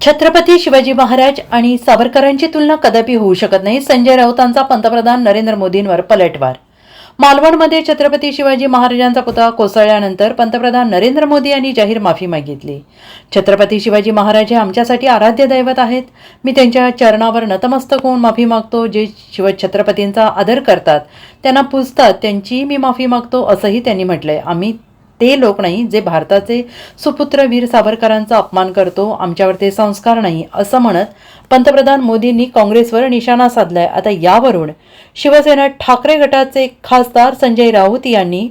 छत्रपती शिवाजी महाराज आणि सावरकरांची तुलना कदापि होऊ शकत नाही. संजय राऊतांचा पंतप्रधान नरेंद्र मोदींवर पलटवार. मालवणमध्ये छत्रपती शिवाजी महाराजांचा पुतळा कोसळल्यानंतर पंतप्रधान नरेंद्र मोदी यांनी जाहीर माफी मागितली. छत्रपती शिवाजी महाराज हे आमच्यासाठी आराध्य दैवत आहेत. मी त्यांच्या चरणावर नतमस्तक होऊन माफी मागतो. जे शिवछत्रपतींचा आदर करतात त्यांना पुजतात त्यांची मी माफी मागतो असंही त्यांनी म्हटलंय. आम्ही ते लोक नाही जे भारताचे सुपुत्र वीर सावरकरांचा अपमान करतो आमच्यावर ते संस्कार नाही असं म्हणत पंतप्रधान मोदींनी काँग्रेसवर निशाणा साधलाय. आता यावरून शिवसेना ठाकरे गटाचे खासदार संजय राऊत यांनी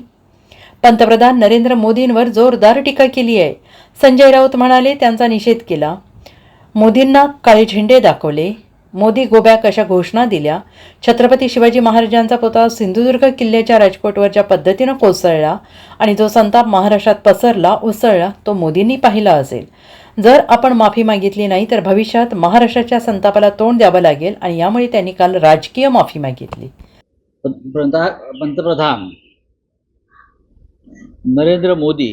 पंतप्रधान नरेंद्र मोदींवर जोरदार टीका केली आहे. संजय राऊत म्हणाले त्यांचा निषेध केला. मोदींना काळे झेंडे दाखवले. मोदी गोबॅक अशा घोषणा दिल्या? छत्रपती शिवाजी महाराजांचा पुतळा सिंधुदुर्ग किल्ल्याच्या राजकोटवर ज्या पद्धतीनं कोसळला आणि जो संताप महाराष्ट्रात पसरला उसळला तो मोदींनी पाहिला असेल. जर आपण माफी मागितली नाही तर भविष्यात महाराष्ट्राच्या संतापाला तोंड द्यावं लागेल आणि यामुळे त्यांनी काल राजकीय माफी मागितली. पंतप्रधान पंतप्रधान नरेंद्र मोदी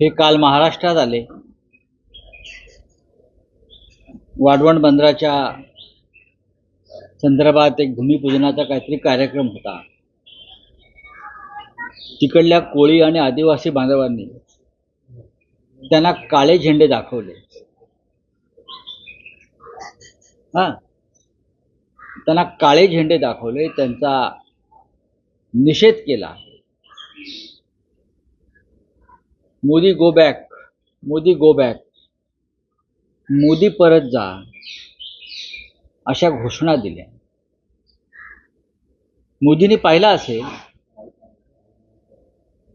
हे काल महाराष्ट्रात आले. वाढवण बंदराच्या संदर्भात एक भूमिपूजनाचा काहीतरी कार्यक्रम होता. तिकडल्या कोळी आणि आदिवासी बांधवांनी त्यांना काळे झेंडे दाखवले. हा. त्यांना काळे झेंडे दाखवले त्यांचा निषेध केला. Modi go back Modi go back. Modi परत जा अशा घोषणा दिल्या. मोदींनी पाहिलं असेल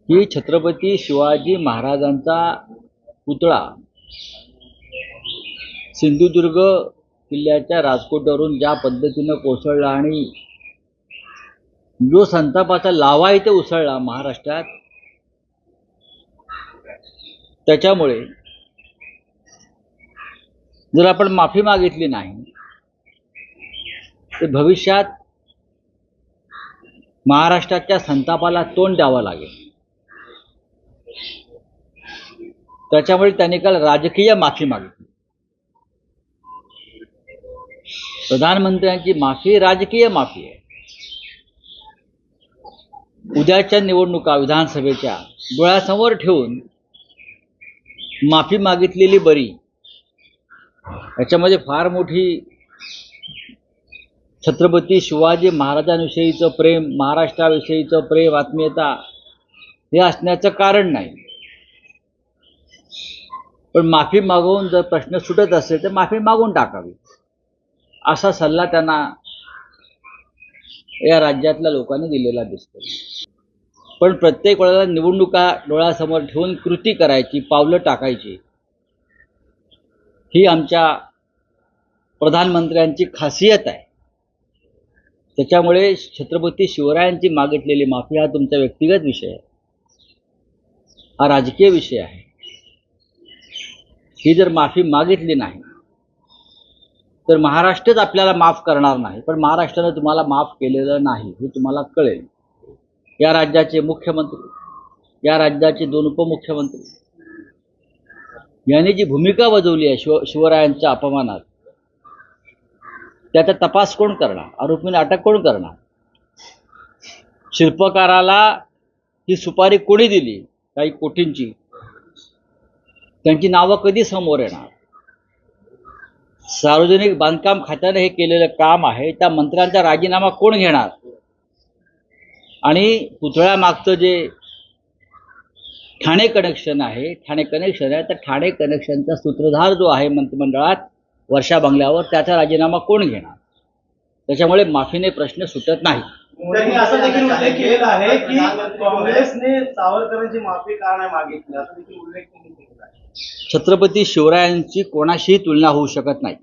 की छत्रपती शिवाजी महाराजांचा पुतळा सिंधुदुर्ग किल्ल्याच्या राजकोटवरून ज्या पद्धतीनं कोसळला आणि जो संतापाचा लावा इथे उसळला महाराष्ट्रात त्याच्यामुळे जर आपण माफी मागितली नाही तर भविष्यात महाराष्ट्राच्या संतापाला तोंड द्यावं लागेल. त्याच्यामुळे त्यांनी काल राजकीय माफी मागितली. प्रधानमंत्र्यांची माफी राजकीय माफी आहे. उद्याच्या निवडणुका विधानसभेच्या डोळ्यासमोर ठेवून माफी मागितलेली बरी याच्यामध्ये फार मोठी छत्रपती शिवाजी महाराजांविषयीचं प्रेम महाराष्ट्राविषयीचं प्रेम आत्मीयता हे असण्याचं कारण नाही. पण माफी मागवून जर प्रश्न सुटत असेल तर माफी मागून टाकावी. असा सल्ला त्यांना या राज्यातल्या लोकांनी दिलेला दिसतो पण प्रत्येक वेळेला निवडणुका डोळ्यासमोर ठेवून कृती करायची पावलं टाकायची ही आमच्या प्रधानमंत्र्यांची खासियत आहे. त्याच्यामुळे छत्रपती शिवरायांची मागितलेली माफी हा तुमचा व्यक्तिगत विषय आहे. हा राजकीय विषय आहे. ही जर माफी मागितली नाही तर महाराष्ट्रच आपल्याला माफ करणार नाही. पण महाराष्ट्रानं तुम्हाला माफ केलेलं नाही हे तुम्हाला कळेल. या राज्याचे मुख्यमंत्री या राज्याचे दोन उपमुख्यमंत्री यांनी जी भूमिका बजावली आहे शिव शिवरायांच्या अपमानात त्याचा तपास कोण करणार? आरोपींना अटक कोण करणार? शिल्पकाराला ही सुपारी कोणी दिली? काही कोटींची. त्यांची नावं कधी समोर येणार? सार्वजनिक बांधकाम खात्याने हे केलेलं काम आहे त्या मंत्र्यांचा राजीनामा कोण घेणार? आणि पुतळ्यामागचं जे ठाणे कनेक्शन आहे. ठाणे कनेक्शन आहे. तर ठाणे कनेक्शनचा सूत्रधार जो आहे मंत्रिमंडळात वर्षा बंगल्यावर त्याचा राजीनामा कोण घेणार? त्याच्यामुळे माफीने प्रश्न सुटत नाही. त्यांनी असं देखील उल्लेख केलेला आहे की काँग्रेसने सावरकरांची माफी का नाही मागितली? असं देखील उल्लेख त्यांनी केलेला आहे. छत्रपती शिवरायांची कोणाशीही तुलना होऊ शकत नाही.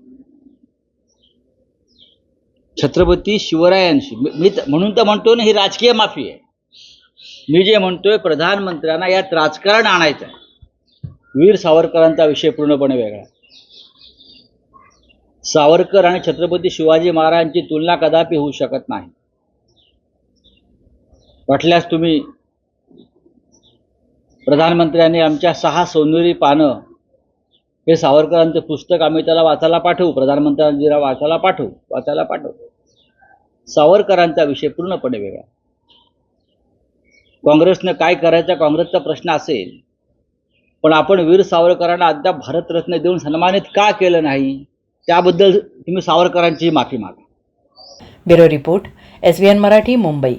छत्रपती शिवरायांशी मी म्हणून तर म्हणतो ना ही राजकीय माफी आहे. मी जे म्हणतोय प्रधानमंत्र्यांना यात राजकारण आणायचं आहे. वीर सावरकरांचा विषय पूर्णपणे वेगळा सावरकर आणि छत्रपती शिवाजी महाराजांची तुलना कदापि होऊ शकत नाही. वाटल्यास तुम्ही प्रधानमंत्र्यांनी आमच्या सहा सोनेरी पानं हे सावरकरांचं पुस्तक आम्ही त्याला वाचायला पाठवू. प्रधानमंत्र्यांना वाचायला पाठवू वाचायला पाठवू. सावरकरांचा विषय पूर्णपणे वेगळा काँग्रेसनं काय करायचा काँग्रेसचा प्रश्न असेल. पण आपण वीर सावरकरांना अद्याप भारतरत्न देऊन सन्मानित का केलं नाही त्याबद्दल तुम्ही सावरकरांची माफी मागा. Bureau report S Marathi Mumbai.